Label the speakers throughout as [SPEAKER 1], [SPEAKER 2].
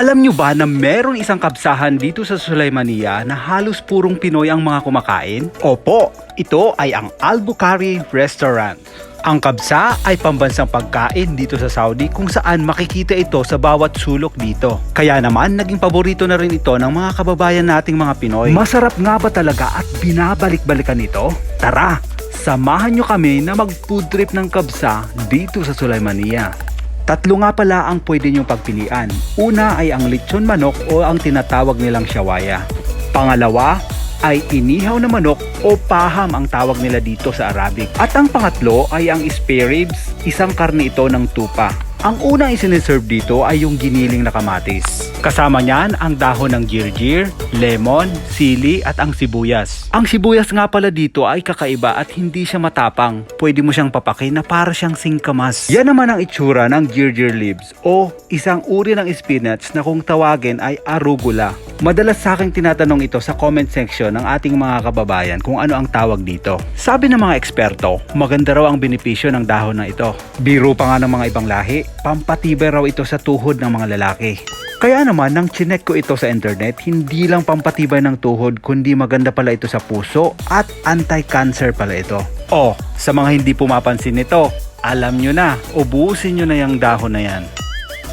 [SPEAKER 1] Alam nyo ba na meron isang kabsahan dito sa Sulaymania na halos purong Pinoy ang mga kumakain? Opo, ito ay ang Albuquerque Restaurant. Ang kabsa ay pambansang pagkain dito sa Saudi kung saan makikita ito sa bawat sulok dito. Kaya naman naging paborito na rin ito ng mga kababayan nating mga Pinoy. Masarap nga ba talaga at binabalik-balikan ito? Tara, samahan nyo kami na mag food trip ng kabsa dito sa Sulaymania. Tatlo nga pala ang pwede niyong pagpilian. Una ay ang lechon manok o ang tinatawag nilang shawaya. Pangalawa ay inihaw na manok o paham ang tawag nila dito sa Arabic. At ang pangatlo ay ang spare ribs, isang karne ito ng tupa. Ang unang isiniserve dito ay yung giniling na kamatis. Kasama niyan ang dahon ng girgir, lemon, sili at ang sibuyas. Ang sibuyas nga pala dito ay kakaiba at hindi siya matapang. Pwede mo siyang papakin na para siyang singkamas. Yan naman ang itsura ng girgir leaves o isang uri ng spinach na kung tawagin ay arugula. Madalas sa akin tinatanong ito sa comment section ng ating mga kababayan kung ano ang tawag dito. Sabi ng mga eksperto, maganda raw ang benepisyo ng dahon na ito. Biro pa nga ng mga ibang lahi, pampatibay raw ito sa tuhod ng mga lalaki. Kaya naman nang chinek ko ito sa internet, hindi lang pampatibay ng tuhod kundi maganda pala ito sa puso at anti-cancer pala ito. Oh, sa mga hindi pumapansin nito, alam nyo na, ubusin nyo na yung dahon na yan.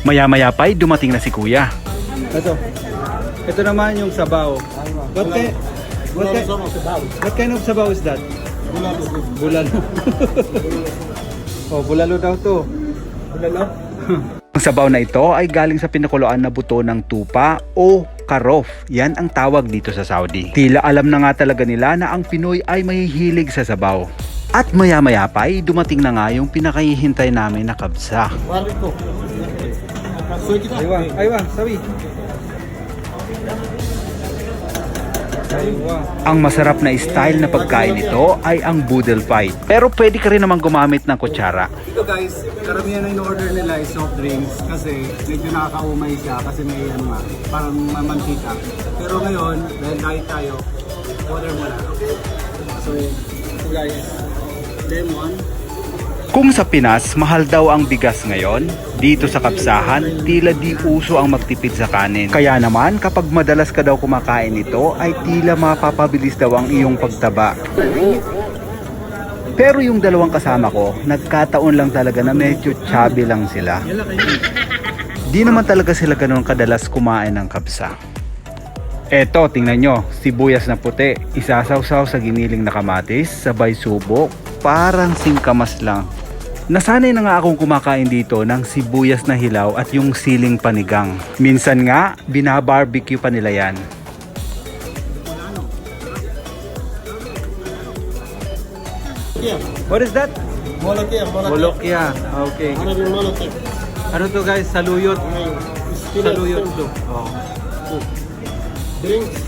[SPEAKER 1] Maya-maya pa'y dumating na si kuya. Ito, ito naman yung sabaw. What, kind, what, kind, what kind of sabaw is that? Bulalo. oh, bulalo daw to. Bulalo? ang sabaw na ito ay galing sa pinakuluan na buto ng tupa o karof. Yan ang tawag dito sa Saudi. Tila alam na nga talaga nila na ang Pinoy ay mahihilig sa sabaw. At maya-maya pa ay dumating na nga yung pinakahihintay namin na kabsa.
[SPEAKER 2] Warito.
[SPEAKER 1] Aywa, aywa, sabi. Ang masarap na style na pagkain nito ay ang boodle fight. Pero pwede ka rin naman gumamit ng kutsara.
[SPEAKER 2] Ito guys, karamihan na in-order nila is soft drinks kasi medyo nakakaumay siya kasi may ano nga, parang mamantika. Pero ngayon, dahil diet tayo, order mo na. So, ito guys, lemon.
[SPEAKER 1] Kung sa Pinas, mahal daw ang bigas ngayon, dito sa Kapsahan, tila di uso ang magtipid sa kanin. Kaya naman, kapag madalas ka daw kumakain nito, ay tila mapapabilis daw ang iyong pagtaba. Pero yung dalawang kasama ko, nagkataon lang talaga na medyo chubby lang sila. Di naman talaga sila ganun kadalas kumain ng kapsa. Eto, tingnan nyo, sibuyas na puti, isasawsaw sa giniling na kamatis, sabay subok, parang singkamas lang. Nasanay na nga akong kumakain dito ng sibuyas na hilaw at yung siling panigang. Minsan nga, binabarbecue pa nila yan. What is that?
[SPEAKER 2] molokya, molokya.
[SPEAKER 1] Okay.
[SPEAKER 2] Ano?
[SPEAKER 1] Ano to guys? Saluyot. Saluyot to. Oh.
[SPEAKER 2] Drinks.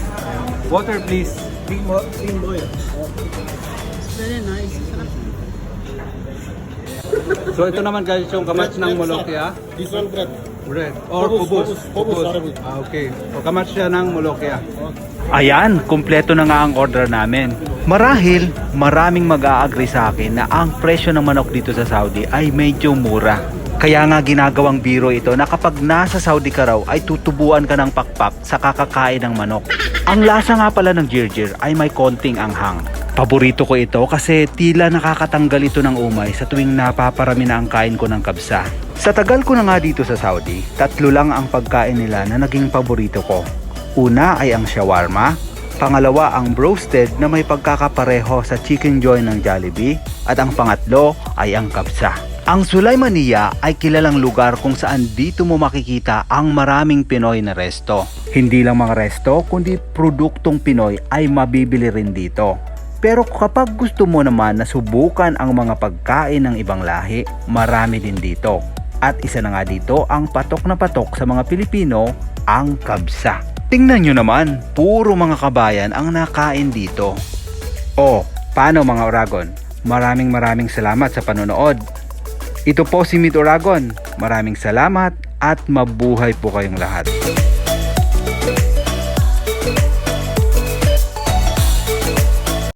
[SPEAKER 1] Water please.
[SPEAKER 2] Big mo, big boy.
[SPEAKER 1] So ito naman guys yung kamats ng molokya.
[SPEAKER 2] This one bread.
[SPEAKER 1] Bread. Or
[SPEAKER 2] hubus, Arabic.
[SPEAKER 1] Ah, okay. O kamats siya ng molokya. Ayan, kumpleto na nga ang order namin. Marahil, maraming mag-a-agree sa akin na ang presyo ng manok dito sa Saudi ay medyo mura. Kaya nga ginagawang biro ito na kapag nasa Saudi ka raw ay tutubuan ka ng pakpak sa kakakain ng manok. Ang lasa nga pala ng girgir ay may konting anghang. Paborito ko ito kasi tila nakakatanggal ito ng umay sa tuwing napaparami na ang kain ko ng kabsa. Sa tagal ko na nga dito sa Saudi, tatlo lang ang pagkain nila na naging paborito ko. Una ay ang shawarma, pangalawa ang broasted na may pagkakapareho sa chicken joy ng Jollibee, at ang pangatlo ay ang kabsa. Ang Sulaymania ay kilalang lugar kung saan dito mo makikita ang maraming Pinoy na resto. Hindi lang mga resto, kundi produktong Pinoy ay mabibili rin dito. Pero kapag gusto mo naman na subukan ang mga pagkain ng ibang lahi, marami din dito. At isa na nga dito ang patok na patok sa mga Pilipino, ang kabsa. Tingnan nyo naman, puro mga kabayan ang nakain dito. O, paano mga Oragon? Maraming maraming salamat sa panonood. Ito po si Mid Oragon. Maraming salamat at mabuhay po kayong lahat.